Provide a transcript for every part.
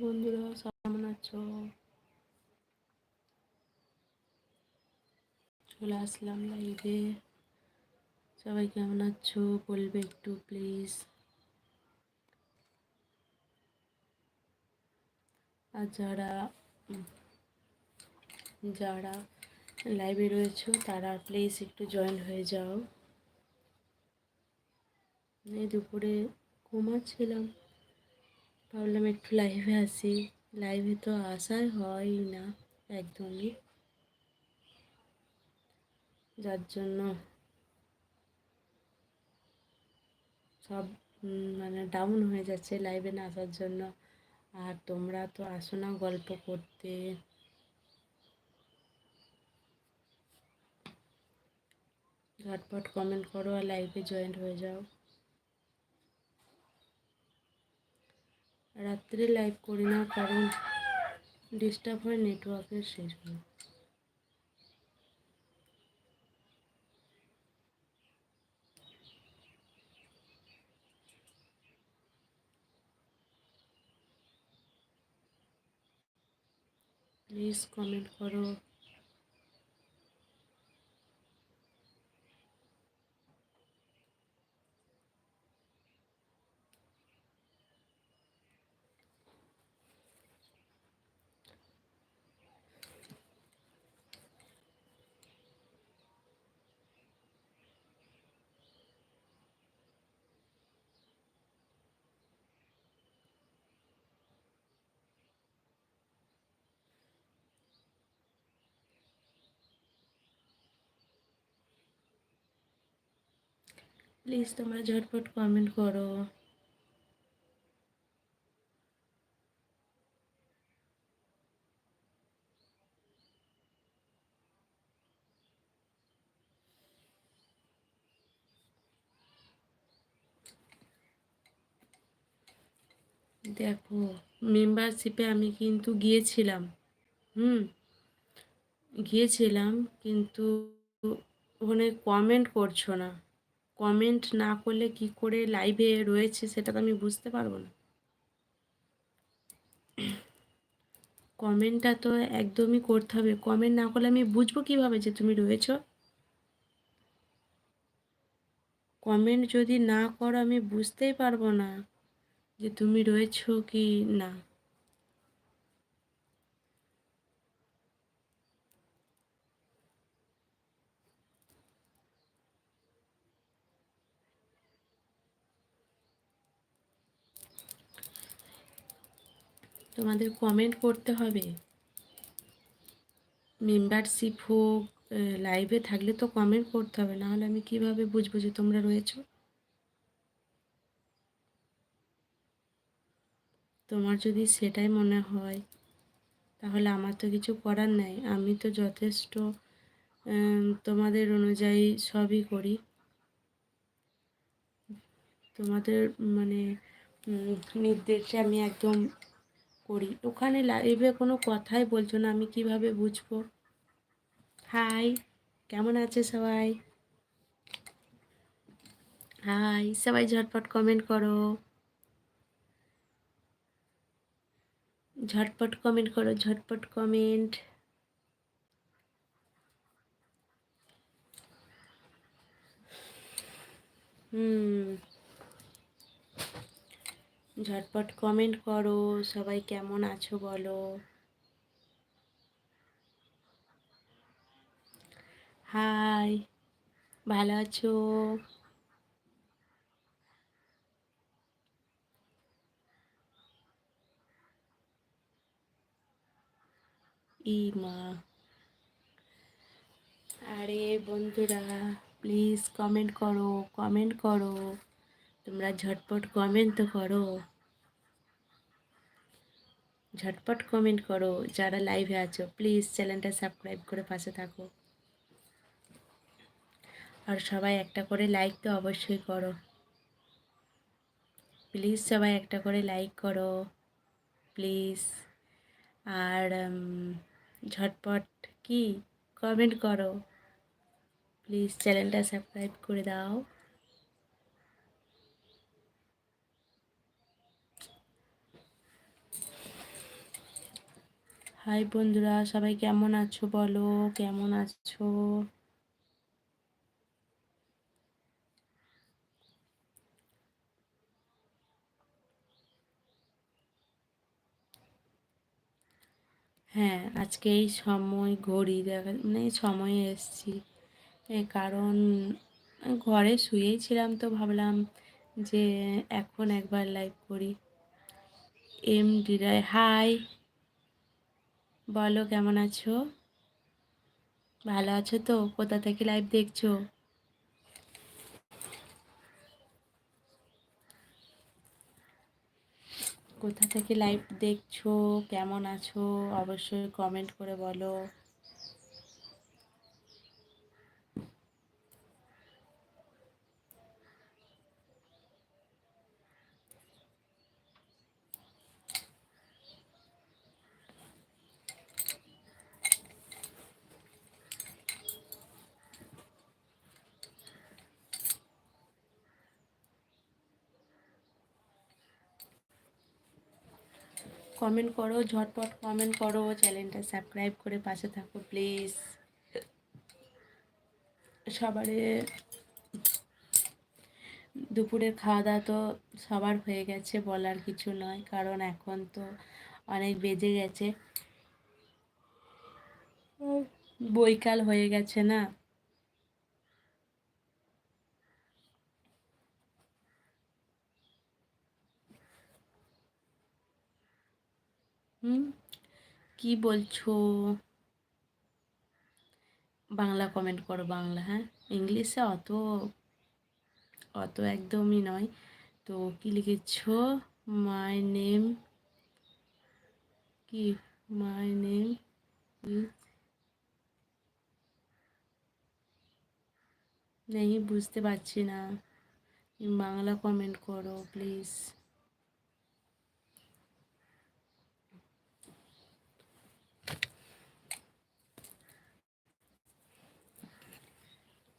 বন্ধুরা কেমন আছো? চলে আসলাম লাইভে সবাই কেমন আছো? বলবে একটু প্লিজ আর যারা যারা লাইভে রয়েছে, তারা প্লিজ একটু জয়েন হয়ে যাও। দুপুরে ঘুমাচ্ছিলাম। ভাবলাম একটু লাইভে আসি লাইভে তো আসাই হয় না একদমই। যার জন্য সব মানে ডাউন হয়ে যাচ্ছে লাইভে না আসার জন্য। আর তোমরা তো আসো না গল্প করতে। ঝটপট কমেন্ট করো আর লাইভে জয়েন্ট হয়ে যাও। রাত্রে লাইভ করি না কারণ ডিস্টার্ব হয় নেটওয়ার্কের শেষ জন্য প্লিজ কমেন্ট করো। প্লিজ তোমরা ঝটপট কমেন্ট করো। দেখো মেম্বারশিপে আমি কিন্তু গিয়েছিলাম। হুম, গিয়েছিলাম, কিন্তু ওখানে কমেন্ট করছ না। কমেন্ট না করলে কি করে লাইভে রয়েছে সেটা তো আমি বুঝতে পারব না। কমেন্টটা তো একদমই করতে হবে। কমেন্ট না করলে আমি বুঝব কীভাবে যে তুমি রয়েছ? কমেন্ট যদি না করো আমি বুঝতেই পারব না যে তুমি রয়েছো কি না। তোমাদের কমেন্ট করতে হবে। মেম্বারশিপ হোক লাইভে থাকলে তো কমেন্ট করতে হবে নাহলে আমি কীভাবে বুঝব যে তোমরা রয়েছো? তোমার যদি সেটাই মনে হয়, তাহলে আমার তো কিছু করার নাই। আমি তো যথেষ্ট তোমাদের অনুযায়ী সবই করি। তোমাদের মানে নির্দেশে আমি একদম করি। ওখানে লাইভে কোনো কথাই বলছো না, আমি কীভাবে বুঝব? হাই কেমন আছে সবাই? হাই সবাই ঝটপট কমেন্ট করো। ঝটপট কমেন্ট করো, ঝটপট কমেন্ট হুম। ঝটপট কমেন্ট করো, সবাই কেমন আছো বলো? হাই ভালো আছো? ই মা আরে বন্ধুরা প্লিজ কমেন্ট করো কমেন্ট করো। তোমরা ঝটপট কমেন্ট তো করো। ঝটপট কমেন্ট করো, যারা লাইভে আছো প্লিজ চ্যানেলটা সাবস্ক্রাইব করে পাশে থাকো। আর সবাই একটা করে লাইক তো অবশ্যই করো। প্লিজ সবাই একটা করে লাইক করো। প্লিজ আর ঝটপট কি? কমেন্ট করো। প্লিজ চ্যানেলটা সাবস্ক্রাইব করে দাও। হাই বন্ধুরা, সবাই কেমন আছো বলো? কেমন আছো? হ্যাঁ আজকে এই সময় ঘড়ি দেখা মানে সময়ে এসছি। কারণ, ঘরে শুয়েই ছিলাম তো ভাবলাম যে এখন একবার লাইভ করি। এম ডিরাই হাই বলো, কেমন আছো? ভালো আছো তো? কোথা থেকে লাইভ দেখছ? কোথা থেকে লাইভ দেখছ? কেমন আছো? অবশ্যই কমেন্ট করে বলো। কমেন্ট করো, ঝটপট কমেন্ট করো চ্যানেলটা সাবস্ক্রাইব করে পাশে থাকো প্লিজ সবারে দুপুরের খাওয়া দাওয়া তো সবার হয়ে গেছে, বলার কিছু নয়, কারণ এখন তো অনেক বেজে গেছে। বৈকাল হয়ে গেছে না। হুম? কি বলছো? বাংলা কমেন্ট করো, বাংলা হ্যাঁ? ইংলিশে অত অত একদমই নয়। তো কি লিখেছ? মাই নেম কি? মাই নেম নেই, বুঝতে পারছি না। বাংলা কমেন্ট করো প্লিজ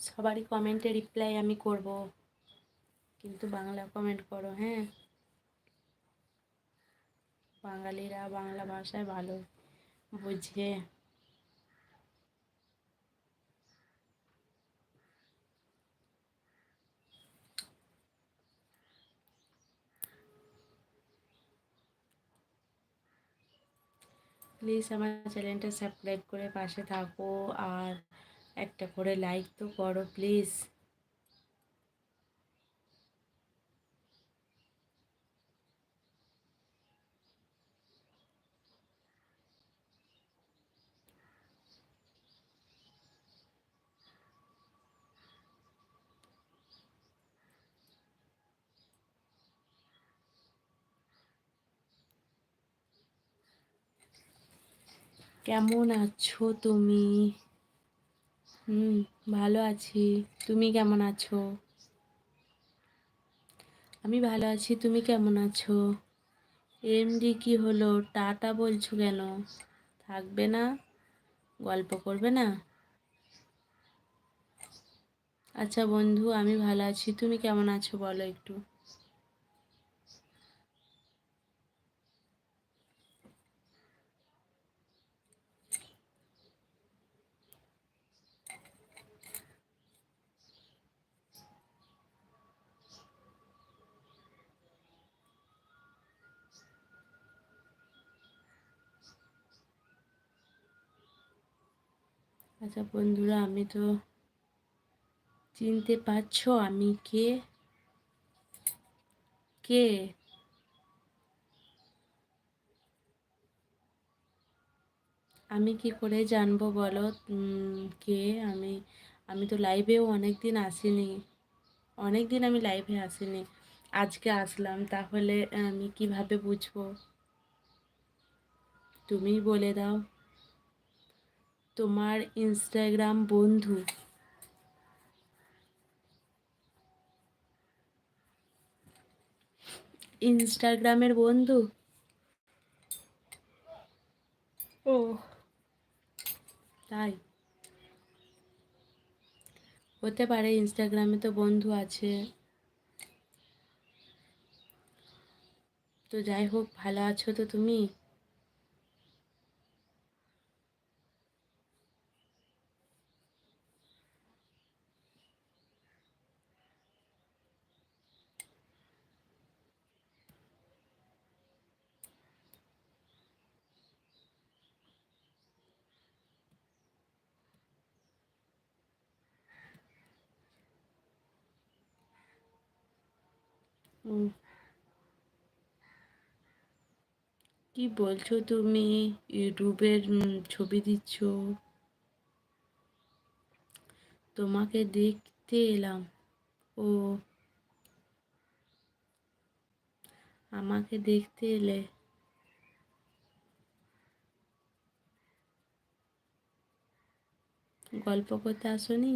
সবারই কমেন্টে রিপ্লাই আমি করব। কিন্তু বাংলা কমেন্ট করো হ্যাঁ? বাঙালিরা বাংলা ভাষায় ভালো বুঝে। প্লিজ আমার চ্যানেলটা সাবস্ক্রাইব করে পাশে থাকো। আর একটা করে লাইক তো করো প্লিজ কেমন আছো তুমি? হুম, ভালো আছি। তুমি কেমন আছো? আমি ভালো আছি, তুমি কেমন আছো? এমডি কি হলো? টাটা বলছো কেন? থাকবে না? গল্প করবে না? আচ্ছা বন্ধু, আমি ভালো আছি। তুমি কেমন আছো বলো একটু? আচ্ছা বন্ধুরা, আমি তো চিনতে পারছ আমি কে? কে? আমি কি করে জানব বলো? কে? আমি আমি তো লাইভেও অনেক দিন আসিনি। অনেক দিন আমি লাইভে আসিনি। আজকে আসলাম, তাহলে আমি কীভাবে বুঝব? তুমিই বলে দাও। তোমার ইনস্টাগ্রাম বন্ধু। ইনস্টাগ্রামের বন্ধু? ও, তাই? হতে পারে ইনস্টাগ্রামে তো বন্ধু আছে। তো যাই হোক, ভালো আছো তো তুমি? কি বলছো তুমি? ইউটিউবের ছবি দিচ্ছ। তোমাকে দেখতে এলাম। ও। আমাকে দেখতে এলে। গল্প করতে আসনি?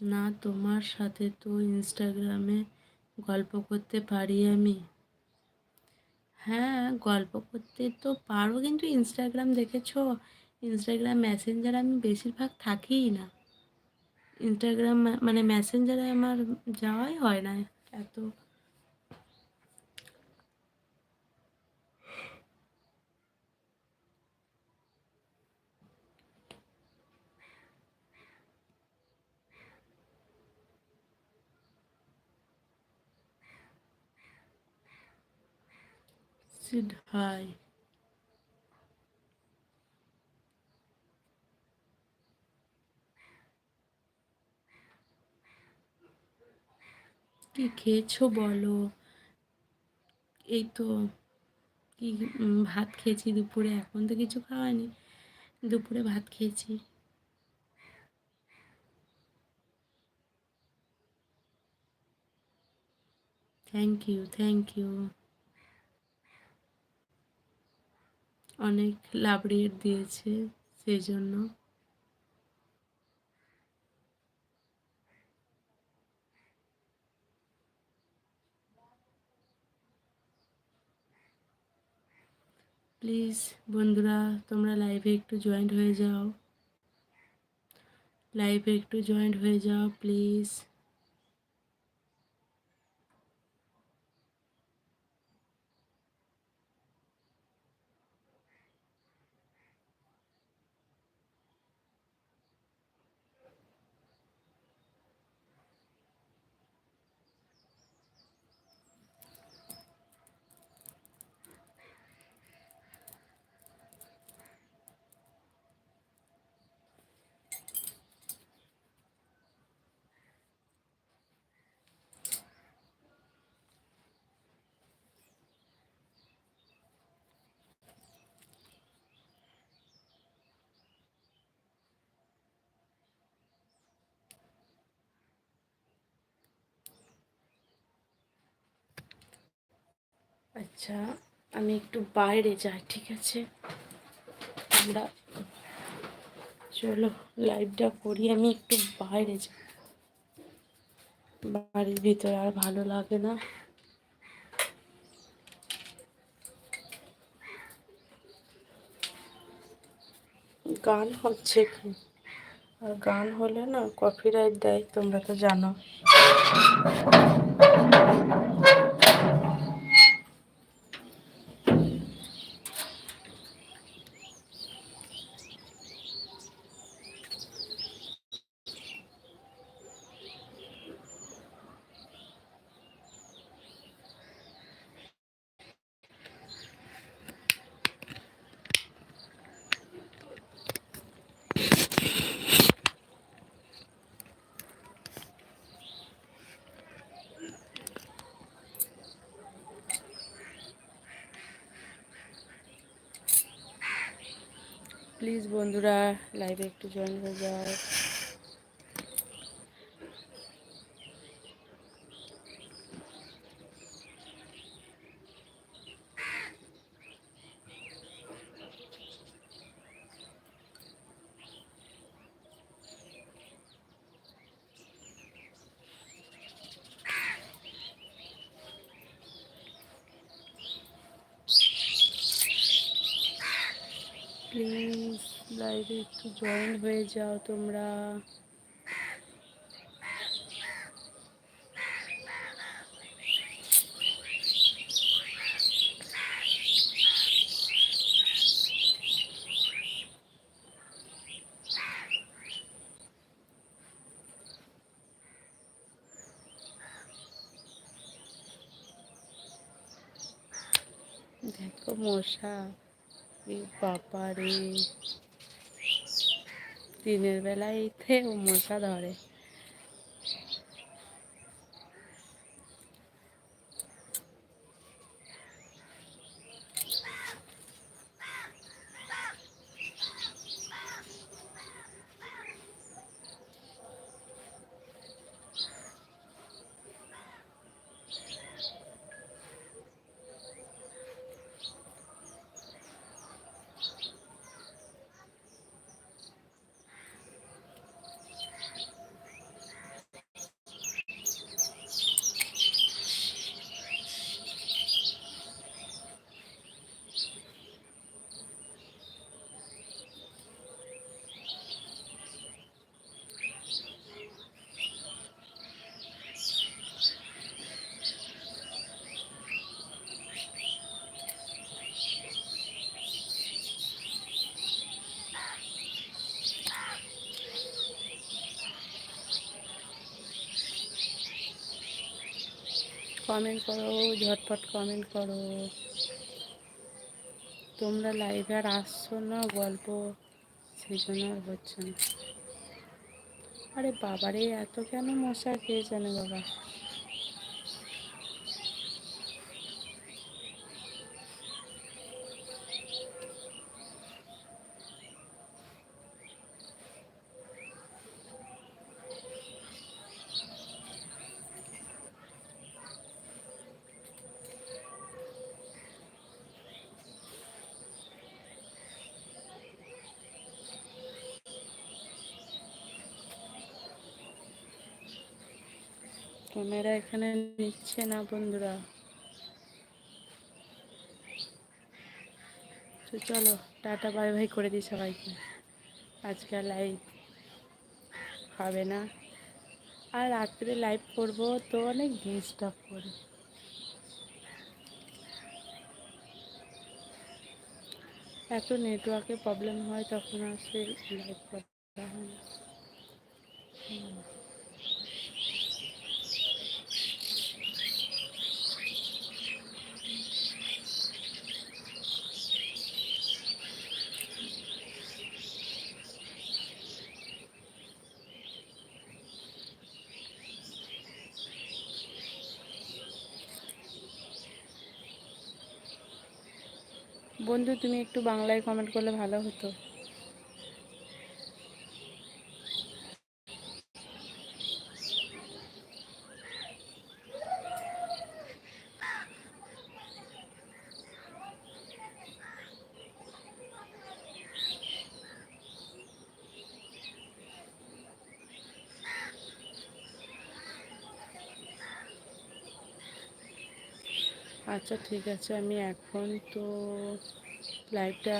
না তোমার সাথে তো ইনস্টাগ্রামে গল্প করতে পারি আমি। হ্যাঁ গল্প করতে তো পারো, কিন্তু ইনস্টাগ্রাম দেখেছ? ইনস্টাগ্রাম মেসেঞ্জার আমি বেশিরভাগ থাকিই না। ইনস্টাগ্রাম মানে মেসেঞ্জারে আমার যাওয়াই হয় না এত। সিধাই কি খেয়েছো বলো? এই তো কি ভাত খেয়েছি দুপুরে, এখন তো কিছু খাওয়ানি দুপুরে ভাত খেয়েছি। থ্যাংক ইউ থ্যাংক ইউ অনেক লাভ রেট দিয়েছে সেই জন্য প্লিজ বন্ধুরা, তোমরা লাইভে একটু জয়েন্ট হয়ে যাও। লাইভে একটু জয়েন্ট হয়ে যাও, প্লিজ। আচ্ছা আমি একটু বাইরে যাই, ঠিক আছে? আমরা চলো লাইভটা করি, আমি একটু বাইরে যাই। বাড়ির ভিতরে আর ভালো লাগে না। গান হচ্ছে কি? আর গান হলে না কপিরাইট দেয়, তোমরা তো জানো। প্লিজ বন্ধুরা লাইভে একটু জয়েন হয়ে যাও please. লাইভে একটু জয়েন হয়ে যাও তোমরা। দেখো মশা এই রে। দিনের বেলায় এতে ও মশা ধরে কমেন্ট করো, ঝটপট কমেন্ট করো। তোমরা লাইভে আর আসছো না, গল্প সেই জন্য আর হচ্ছে না। আরে বাবারে, এত কেন মশা খেয়েছে জানে বাবা? ক্যামেরা এখানে নিচ্ছে না বন্ধুরা। তো চলো, টাটা, বাই বাই করে দিই সবাইকে। আজকে লাইভ হবে না। আর রাত্রে লাইভ করব তো অনেক ডিস্টার্ব করে। এত নেটওয়ার্কের প্রবলেম হয় তখন আর সে লাইভ করা হয় না বন্ধু তুমি একটু বাংলায় কমেন্ট করলে ভালো হতো। আচ্ছা ঠিক আছে। আমি এখন তো লাইভটা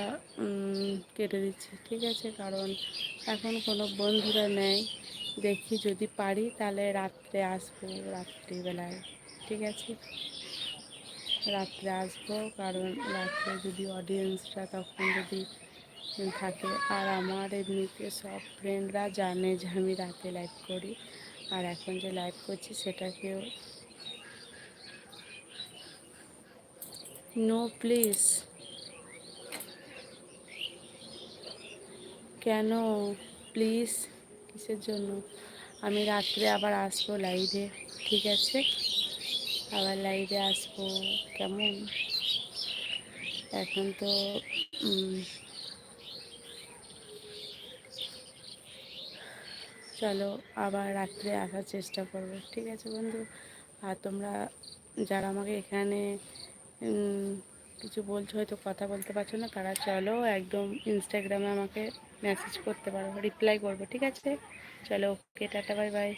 কেটে দিচ্ছি। ঠিক আছে, কারণ এখন কোনো বন্ধুরা নেই। দেখি যদি পারি তাহলে রাত্রে আসব, রাত্রিবেলায়। ঠিক আছে? রাত্রে আসব, কারণ রাত্রে যদি অডিয়েন্সরা তখন যদি থাকে, আর আমার এমনিতে সব ফ্রেন্ডরা জানে যে আমি রাতে লাইভ করি। আর এখন যে লাইভ করছি সেটাকেও নো প্লিজ কেন? প্লিজ, কিসের জন্য? আমি রাত্রে আবার আসব লাইভে, ঠিক আছে? আবার লাইভে আসব, কেমন? এখন তো চলো আবার রাত্রে আসার চেষ্টা করব, ঠিক আছে বন্ধু? আর তোমরা যারা আমাকে এখানে কিছু বলছো হয়তো কথা বলতে পারছ না, তারা চলো একদম ইনস্টাগ্রামে আমাকে মেসেজ করতে পারো রিপ্লাই করব, ঠিক আছে? চলো ওকে টাটা বাই বাই